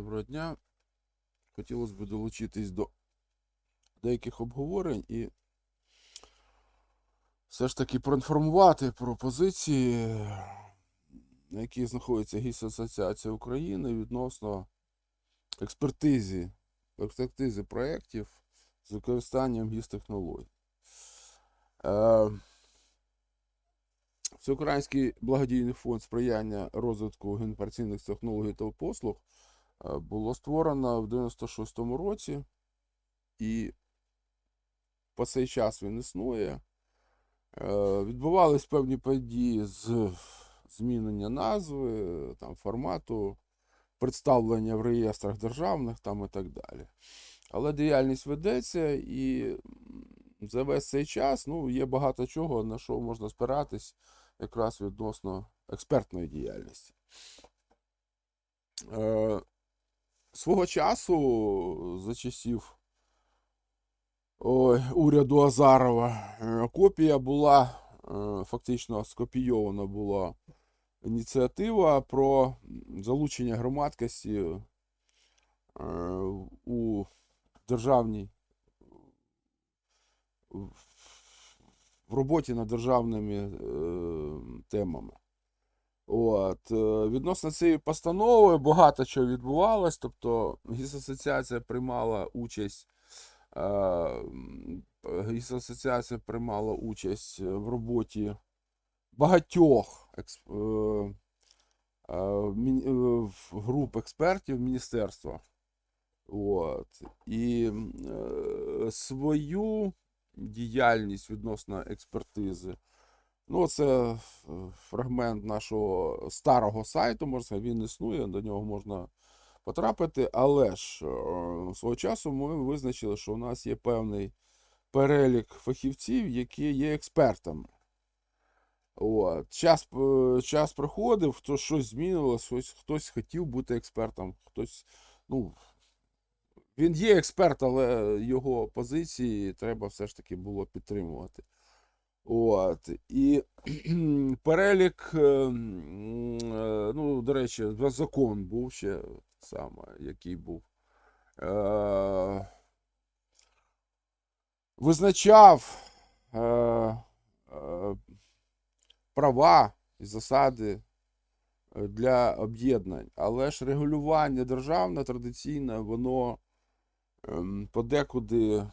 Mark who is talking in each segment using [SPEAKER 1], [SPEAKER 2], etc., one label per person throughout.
[SPEAKER 1] Доброго дня. Хотілося б долучитись до деяких обговорень і все ж таки проінформувати про позиції, на яких знаходиться ГІС Асоціація України відносно експертизи, експертизи проєктів з використанням ГІС-технологій. Е, Всеукраїнський благодійний фонд сприяння розвитку генпарційних технологій та послуг було створено в 96-му році, і по цей час він існує. Е, Відбувались певні події з змінення назви, там, формату, представлення в реєстрах державних там, і так далі. Але діяльність ведеться і за весь цей час ну, є багато чого, на що можна спиратись якраз відносно експертної діяльності. Е, свого часу, за часів ой, уряду Азарова, е, копія була, е, фактично скопійована була ініціатива про залучення громадськості е, у державній в роботі над державними е, темами. От. е, Відносно цієї постанови багато чого відбувалось. Тобто ГІС-асоціація приймала участь. е, приймала участь в роботі багатьох е, е, е, груп експертів міністерства. От. І е, свою діяльність відносно експертизи. Ну, це фрагмент нашого старого сайту, можна сказати, він існує, до нього можна потрапити. Але ж е, свого часу ми визначили, що у нас є певний перелік фахівців, які є експертами. От. Час, е, час проходив, хто щось змінилось, хтось, хтось хотів бути експертом, хтось, ну, він є експерт, але його позиції треба все ж таки було підтримувати. От. І перелік, е, м, е, ну, до речі, закон був ще саме, який був. Е, Визначав е, права і засади для об'єднань, але ж регулювання державне традиційне, воно ем, подекуди,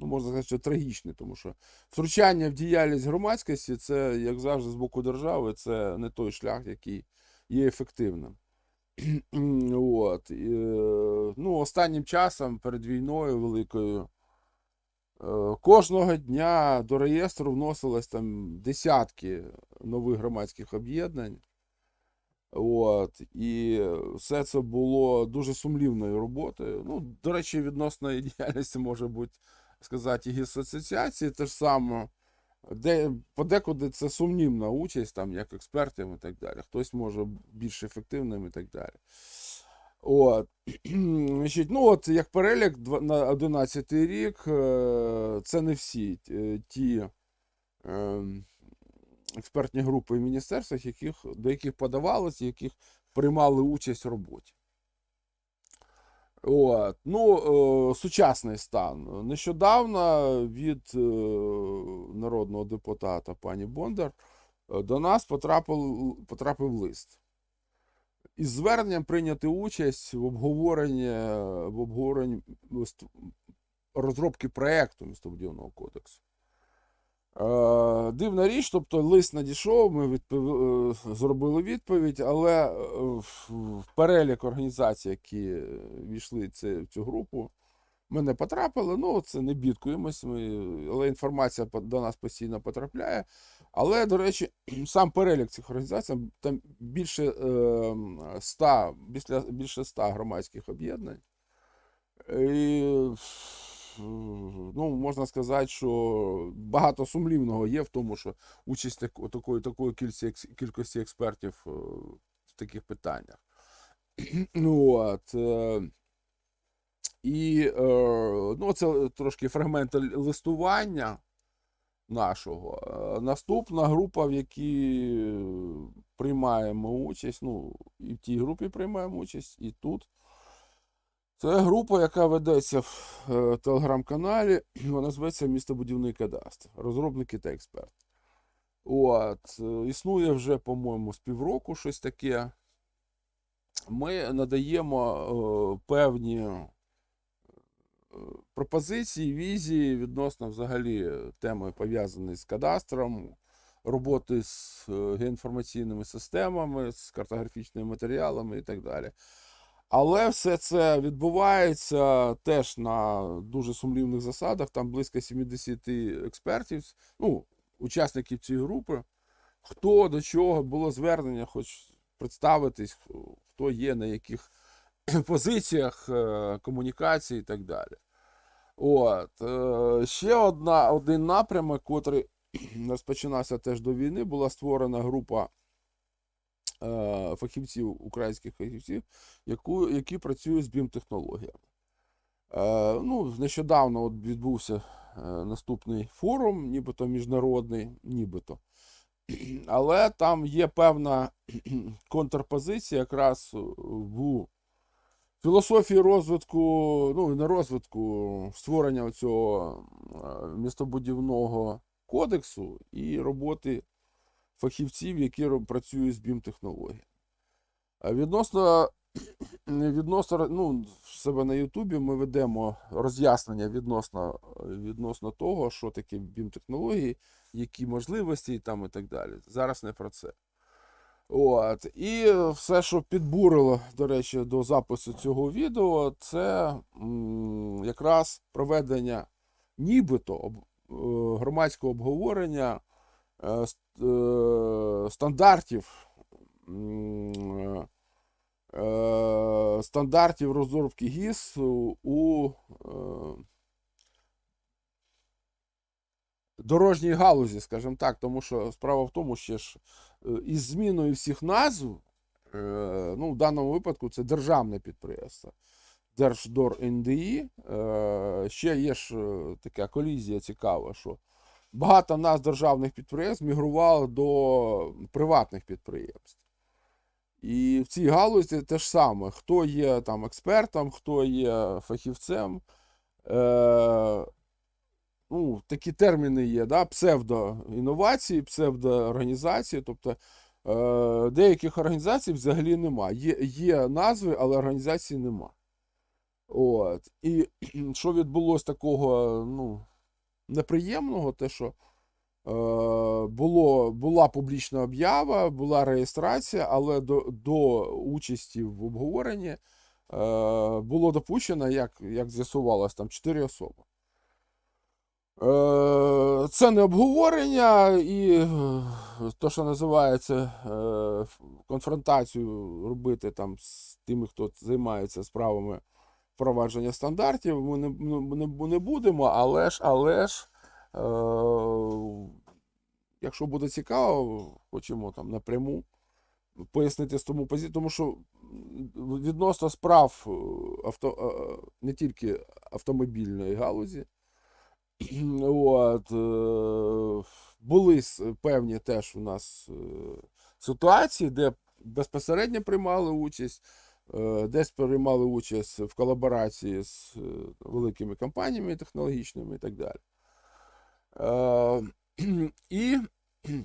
[SPEAKER 1] ну, можна сказати, що трагічне, тому що втручання в діяльність громадськості це, як завжди, з боку держави, це не той шлях, який є ефективним. От. Ну, останнім часом перед війною великою. е, Кожного дня до реєстру вносилось там десятки нових громадських об'єднань. От, і все це було дуже сумлівною роботою. Ну, до речі, відносно діяльності може бути сказати, і асоціації те ж саме, де подекуди це сумнівна участь, там, як експертів і так далі. Хтось може більш ефективним і так далі. От. Ну, от як перелік на 11 рік, е, це не всі е, ті. ем, експертні групи в міністерствах, яких, до яких подавалися, яких приймали участь в роботі. От. Ну, е, сучасний стан. Нещодавно від е, народного депутата пані Бондар е, до нас потрапив, потрапив лист. Із зверненням прийняти участь в обговоренні, в обговоренні розробки проєкту містобудівного кодексу. Е, Дивна річ, тобто лист надійшов, ми відпов... е, зробили відповідь, але е, в перелік організацій, які війшли в цю групу, ми не потрапили. Ну, це не бідкуємось, ми... але інформація до нас постійно потрапляє. Але, до речі, сам перелік цих організацій, там більше е, 100, більше, більше 100 громадських об'єднань. І, ну, можна сказати, що багато сумлівного є в тому, що участь тако- такої, такої кількості, експертів е, в таких питаннях. Ну, от, е, і е, ну, це трошки фрагмент листування. нашого. Наступна група, в якій приймаємо участь, ну, і в тій групі приймаємо участь, і тут. Це група, яка ведеться в е, телеграм-каналі. Вона зветься Містобудівний кадастр, розробники та експерти. От, е, існує вже, по-моєму, з півроку щось таке. Ми надаємо е, певні е, пропозиції, візії відносно взагалі теми пов'язані з кадастром, роботи з е, геоінформаційними системами, з картографічними матеріалами і так далі. Але все це відбувається теж на дуже сумлівних засадах. Там близько 70 експертів, ну, учасників цієї групи. Хто до чого було звернення, хоч представитись, хто є на яких позиціях е, комунікації і так далі. От. е, Ще одна, один напрямок, котрий розпочинався теж до війни, була створена група фахівців, українських фахівців, яку, які працюють з BIM-технологіями. Е, ну, нещодавно от відбувся е, наступний форум, нібито міжнародний, нібито. Але там є певна контрпозиція якраз в філософії розвитку, ну не розвитку, створення цього містобудівного кодексу і роботи фахівців, які працюють з BIM-технологіями. А Відносно, відносно ну, себе на Ютубі ми ведемо роз'яснення відносно, відносно того, що таке BIM-технології, які можливості і там і так далі. Зараз не про це. От. І все, що підбурило, до речі, до запису цього відео, це м, якраз проведення нібито об, е, громадського обговорення стандартів. е, Стандартів розробки ГІС у, е, дорожній галузі, скажімо так, тому що справа в тому, що ж е, із зміною всіх назв, е, ну, в даному випадку це державне підприємство. Держдор НДІ. Ще є ж така колізія цікава, що багато нас державних підприємств мігрувало до приватних підприємств. І в цій галузі те ж саме, хто є там експертом, хто є фахівцем. Е, ну, такі терміни є, да? псевдоінновації, псевдоорганізації. Тобто е, деяких організацій взагалі нема. Є, є назви, але організації нема. От. І що відбулося такого ну, неприємного, те, що е, було, була публічна об'ява, була реєстрація, але до, до участі в обговоренні е, було допущено, як, як з'ясувалось, там 4 особи. Е, Це не обговорення і то, що називається е, конфронтацію робити там з тими, хто займається справами впровадження стандартів, ми не, ну, не, не будемо, але ж, але ж, е, якщо буде цікаво, хочемо там напряму пояснити з тому позицію, тому що відносно справ е, авто, е, не тільки автомобільної галузі, От, е, були певні теж у нас е, ситуації, де безпосередньо приймали участь, десь приймали участь в колаборації з е, великими компаніями технологічними і так далі. Е, І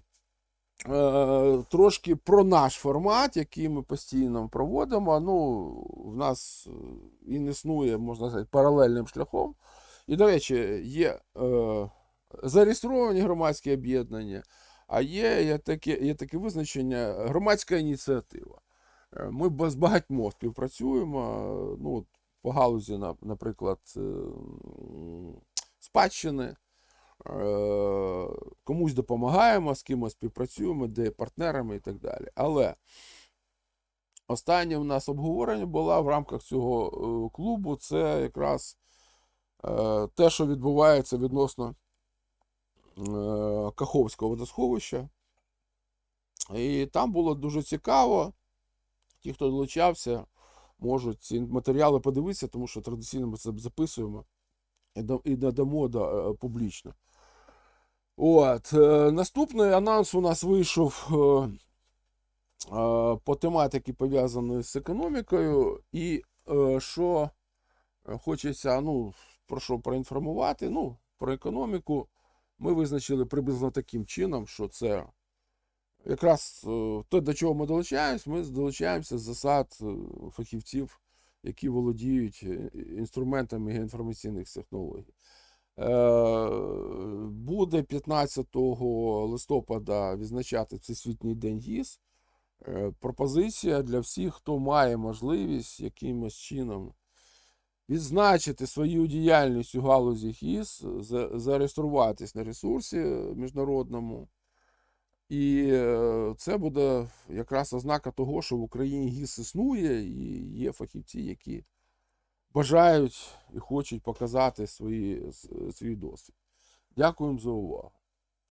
[SPEAKER 1] е, трошки про наш формат, який ми постійно проводимо. Ну, в нас е, він існує, можна сказати, паралельним шляхом. І, до речі, є е, зареєстровані громадські об'єднання, а є, є таке визначення громадська ініціатива. Е, Ми з багатьма співпрацюємо. Ну, от по галузі, наприклад, е, спадщини. Е, Комусь допомагаємо, з кимось співпрацюємо, де партнерами і так далі. Але останнє у нас обговорення було в рамках цього клубу. Це якраз те, що відбувається відносно Каховського водосховища. І там було дуже цікаво. Ті, хто долучався, можуть ці матеріали подивитися, тому що традиційно ми це записуємо і да- надамо да, е, публічно. От, е, наступний анонс у нас вийшов е, по тематиці пов'язаної з економікою. І що хочеться, ну, про що проінформувати, ну, про економіку. Ми визначили приблизно таким чином, що це якраз е, те, до чого ми долучаємось, ми долучаємося з засад е, фахівців, які володіють е, інструментами геоінформаційних технологій. Буде 15 листопада відзначати Всесвітній день ГІС. Пропозиція для всіх, хто має можливість якимось чином відзначити свою діяльність у галузі ГІС, за- зареєструватись на ресурсі міжнародному. І е, це буде якраз ознака того, що в Україні ГІС існує, і є фахівці, які бажають і хочуть показати свої, свій досвід. Дякуємо за увагу.